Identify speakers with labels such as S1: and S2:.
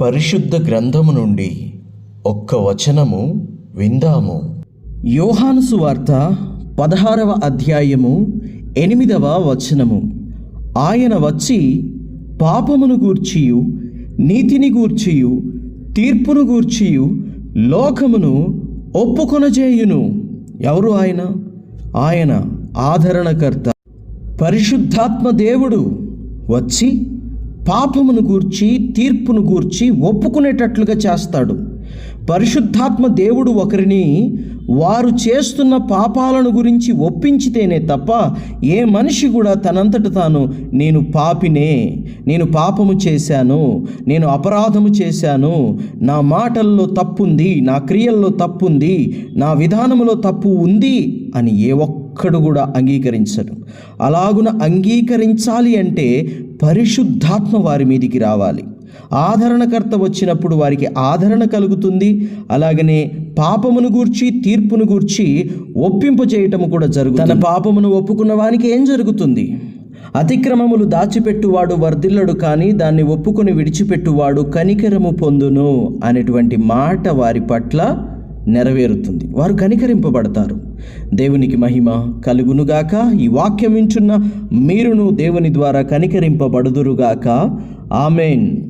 S1: పరిశుద్ధ గ్రంథము నుండి ఒక్క వచనము విందాము.
S2: యోహాను సువార్త పదహారవ అధ్యాయము ఎనిమిదవ వచనము. ఆయన వచ్చి పాపమును గూర్చియు నీతిని గూర్చియు తీర్పును గూర్చియు లోకమును ఒప్పుకొనజేయును. ఎవరు ఆయన? ఆయన ఆదరణకర్త. పరిశుద్ధాత్మ దేవుడు వచ్చి పాపమును గూర్చి తీర్పును గూర్చి ఒప్పుకునేటట్లుగా చేస్తాడు. పరిశుద్ధాత్మ దేవుడు ఒకరిని వారు చేస్తున్న పాపాలను గురించి ఒప్పించితేనే తప్ప ఏ మనిషి కూడా తనంతట తాను నేను పాపినే నేను పాపము చేశాను నేను అపరాధము చేశాను నా మాటల్లో తప్పుంది నా క్రియల్లో తప్పుంది నా విధానములో తప్పు ఉంది అని ఏ ఒక్క ఒక్కడు కూడా అంగీకరించడు. అలాగున అంగీకరించాలి అంటే పరిశుద్ధాత్మ వారి మీదికి రావాలి. ఆదరణకర్త వచ్చినప్పుడు వారికి ఆదరణ కలుగుతుంది. అలాగనే పాపమును గూర్చి తీర్పును గూర్చి ఒప్పింప చేయటము కూడా జరుగుతుంది. తన పాపమును ఒప్పుకున్న వానికి ఏం జరుగుతుంది? అతిక్రమములు దాచిపెట్టువాడు వర్ధిల్లడు కానీ దాన్ని ఒప్పుకొని విడిచిపెట్టువాడు కనికరము పొందును అనేటువంటి మాట వారి పట్ల నెరవేరుతుంది. వారు కనికరింపబడతారు. దేవునికి మహిమ కలుగునుగాక. ఈ వాక్యం వించున్న మీరును దేవుని ద్వారా కనికరింపబడుదురుగాక. ఆమెన్.